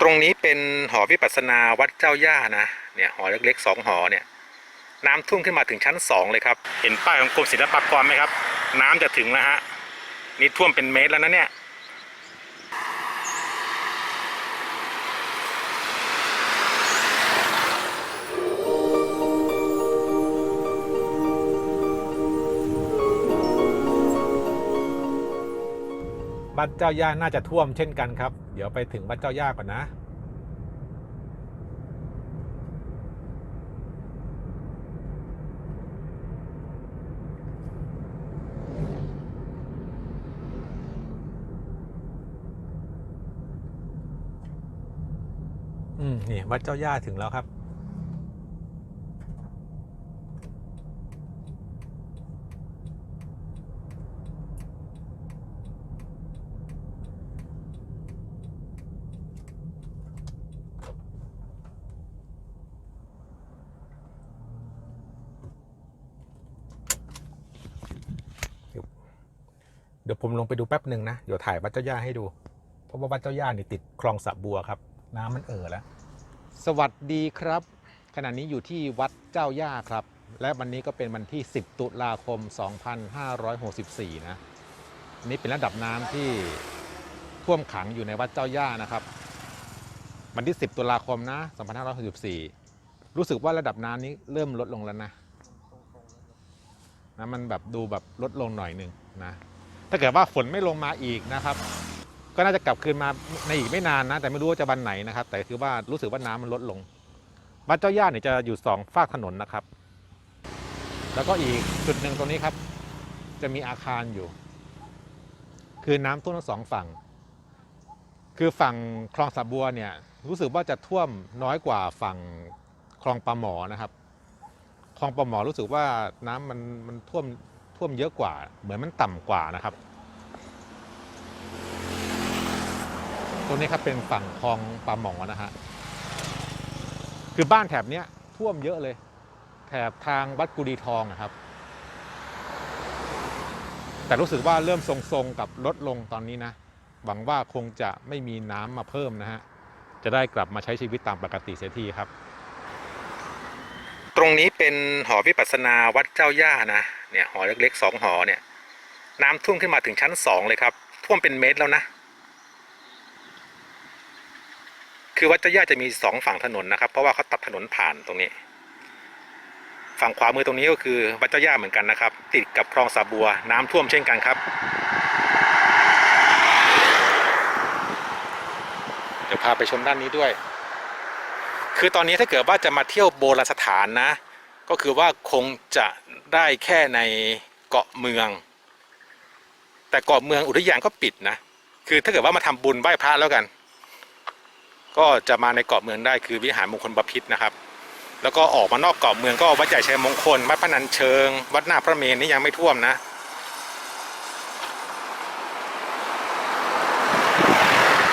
ตรงนี้เป็นหอวิปัสสนาวัดเจ้าย่านะเนี่ยหอเล็กๆสองหอเนี่ยน้ำท่วมขึ้นมาถึงชั้นสองเลยครับเห็นป้ายของกรมศิลปากรไหมครับ น้ำจะถึงแล้วฮะนี่ท่วมเป็นเมตรแล้วนะเนี่ย วัดเจ้าย่าน่าจะท่วมเช่นกันครับ เดี๋ยวไปถึงวัดเจ้าย่าก่อนนะอืมนี่วัดเจ้าย่าถึงแล้วครับ เดี๋ยวผมลงไปดูแป๊บหนึ่งนะ เดี๋ยวถ่ายวัดเจ้าย่าให้ดู เพราะว่าวัดเจ้าย่านี่ติดคลองสะบัวครับ น้ำมันเอ่อแล้ว สวัสดีครับ ขณะนี้อยู่ที่วัดเจ้าย่าครับ และวันนี้ก็เป็นวันที่ 10 ตุลาคม 2564 นะอันนี้เป็นระดับน้ำที่ท่วมขังอยู่ในวัดเจ้าย่านะครับ วันที่ 10 ตุลาคมนะ 2564 รู้สึกว่าระดับน้ำนี้เริ่มลดลงแล้วนะนะมันแบบดูแบบลดลงหน่อยหนึ่งนะ ถ้าเกิดว่าฝนไม่ลงมาอีกนะครับ ก็น่าจะกลับคืนมาในอีกไม่นานนะ แต่ไม่รู้ว่าจะวันไหนนะครับ แต่คือว่ารู้สึกว่าน้ำมันลดลงวัดเจ้าย่าเนี่ยจะอยู่สองฝากถนนนะครับ แล้วก็อีกจุดหนึ่งตรงนี้ครับ จะมีอาคารอยู่ คือน้ำท่วมทั้งสองฝั่ง คือฝั่งคลองสะบัวเนี่ยรู้สึกว่าจะท่วมน้อยกว่าฝั่งคลองปลาหมอนะครับ คลองปลาหมอรู้สึกว่าน้ำมันมันท่วม ท่วมเยอะกว่า เหมือนมันต่ำกว่านะครับ ตรงนี้ครับเป็นฝั่งคลองปลาหมอนะฮะคือบ้านแถบเนี้ยท่วมเยอะเลย แถบทางวัดกุดีทองนะครับ แต่รู้สึกว่าเริ่มทรงๆกับลดลงตอนนี้นะ หวังว่าคงจะไม่มีน้ำมาเพิ่มนะฮะ จะได้กลับมาใช้ชีวิตตามปกติเสียทีครับ ตรงนี้เป็นหอวิปัสสนาวัดเจ้าย่านะ เนี่ยหอเล็กๆสองหอเนี่ย น้ำท่วมขึ้นมาถึงชั้นสองเลยครับ ท่วมเป็นเมตรแล้วนะ คือวัดเจ้าย่าจะมีสองฝั่งถนนนะครับ เพราะว่าเขาตัดถนนผ่านตรงนี้ ฝั่งขวามือตรงนี้ก็คือวัดเจ้าย่าเหมือนกันนะครับ ติดกับคลองสาบัว น้ำท่วมเช่นกันครับเดี๋ยวพาไปชมด้านนี้ด้วย คือตอนนี้ถ้าเกิดว่าจะมาเที่ยวโบราณสถานนะ ก็คือว่าคงจะได้แค่ในเกาะเมือง แต่เกาะเมืองอุทยานก็ปิดนะ คือถ้าเกิดว่ามาทำบุญไหว้พระแล้วกัน ก็จะมาในเกาะเมืองได้คือวิหารมงคลบพิตรนะครับ แล้วก็ออกมานอกเกาะเมืองก็วัดใหญ่ชัยมงคลวัดพนัญเชิง วัดหน้าพระเมรุนี่ยังไม่ท่วมนะ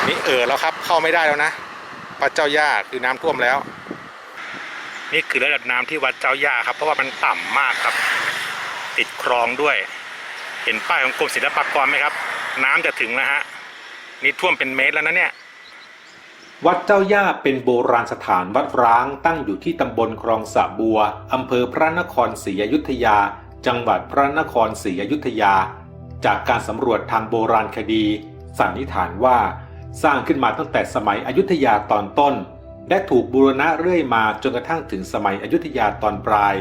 นี่เออแล้วครับเข้าไม่ได้แล้วนะวัดเจ้าย่าคือน้ำท่วมแล้ว นี่คือระดับน้ำที่วัดเจ้าย่าครับ เพราะว่ามันต่ำมากครับ ติดคลองด้วย เห็นป้ายของกรมศิลปากรไหมครับ น้ำจะถึงแล้วฮะนี่ท่วมเป็นเมตรแล้วนะเนี่ยวัดเจ้าย่าเป็นโบราณสถานวัดร้างตั้งอยู่ที่ตำบลคลองสะบัวอำเภอพระนครศรีอยุธยา จังหวัดพระนครศรีอยุธยา จากการสำรวจทางโบราณคดี สันนิษฐานว่า สร้างขึ้นมาตั้งแต่สมัยอยุธยาตอนต้น และถูกบูรณะเรื่อยมาจนกระทั่งถึงสมัยอยุธยาตอนปลาย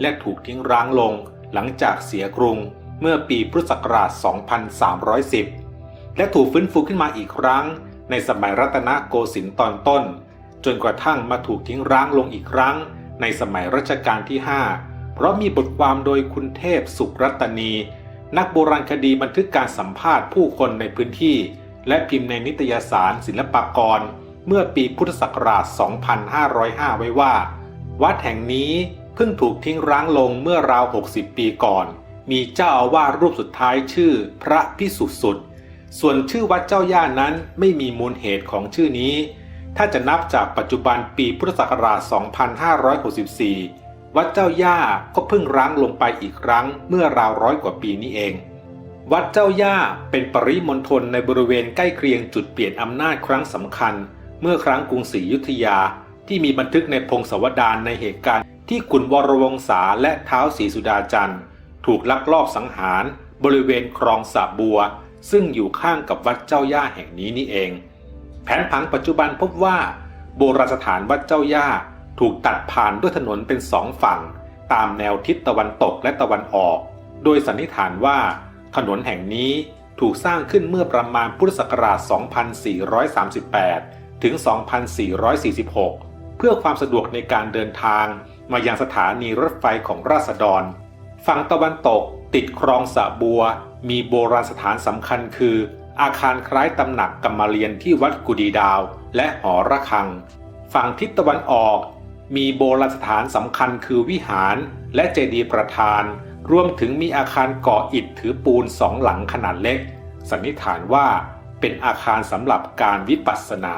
และถูกทิ้งร้างลงหลังจากเสียกรุงเมื่อปีพุทธศักราช 2310 และถูกฟื้นฟูขึ้นมาอีกครั้ง ในสมัยรัตนโกสินทร์ตอนต้น จนกระทั่งมาถูกทิ้งร้างลงอีกครั้ง ในสมัยรัชกาลที่ 5 เพราะมีบทความโดยคุณเทพสุรัตนี นักโบราณคดีบันทึกการสัมภาษณ์ผู้คนในพื้นที่ และพิมพ์ในนิตยสารศิลปากร เมื่อปีพุทธศักราช 2505 ไว้ว่า วัดแห่งนี้เพิ่งถูกทิ้งร้างลงเมื่อราว 60 ปีก่อน มีเจ้าอาวาสรูปสุดท้ายชื่อพระพิสุทธิ์สุด ส่วนชื่อวัดเจ้าย่านั้นไม่มีมูลเหตุของชื่อนี้ ถ้าจะนับจากปัจจุบันปีพุทธศักราช 2564 วัดเจ้าย่าก็เพิ่งร้างลงไปอีกครั้งเมื่อราวร้อยกว่าปีนี้เองวัดเจ้าย่าเป็นปริมณฑลในบริเวณใกล้เคียงจุดเปลี่ยนอำนาจครั้งสำคัญ เมื่อครั้งกรุงศรีอยุธยาที่มีบันทึกในพงศาวดารในเหตุการณ์ที่ขุนวรวงศาและเท้าศรีสุดาจันทร์ถูกลักลอบสังหารบริเวณคลองสะบัว ซึ่งอยู่ข้างกับวัดเจ้าย่าแห่งนี้นี่เอง แผนผังปัจจุบันพบว่าโบราณสถานวัดเจ้าย่าถูกตัดผ่านด้วยถนนเป็นสองฝั่ง ตามแนวทิศตะวันตกและตะวันออก โดยสันนิษฐานว่าถนนแห่งนี้ถูกสร้างขึ้นเมื่อประมาณพุทธศักราช 2438 ถึง 2446 เพื่อความสะดวกในการเดินทาง มายังสถานีรถไฟของราษฎร ฝั่งตะวันตกติดคลองสะบัว มีโบราณสถานสำคัญคือ อาคารคล้ายตำหนักกรรมเรียนที่วัดกุดีดาว และหอระฆัง ฝั่งทิศตะวันออก มีโบราณสถานสำคัญคือวิหารและเจดีย์ประธาน รวมถึงมีอาคารก่ออิฐถือปูนสองหลังขนาดเล็ก สันนิษฐานว่าเป็นอาคารสำหรับการวิปัสสนา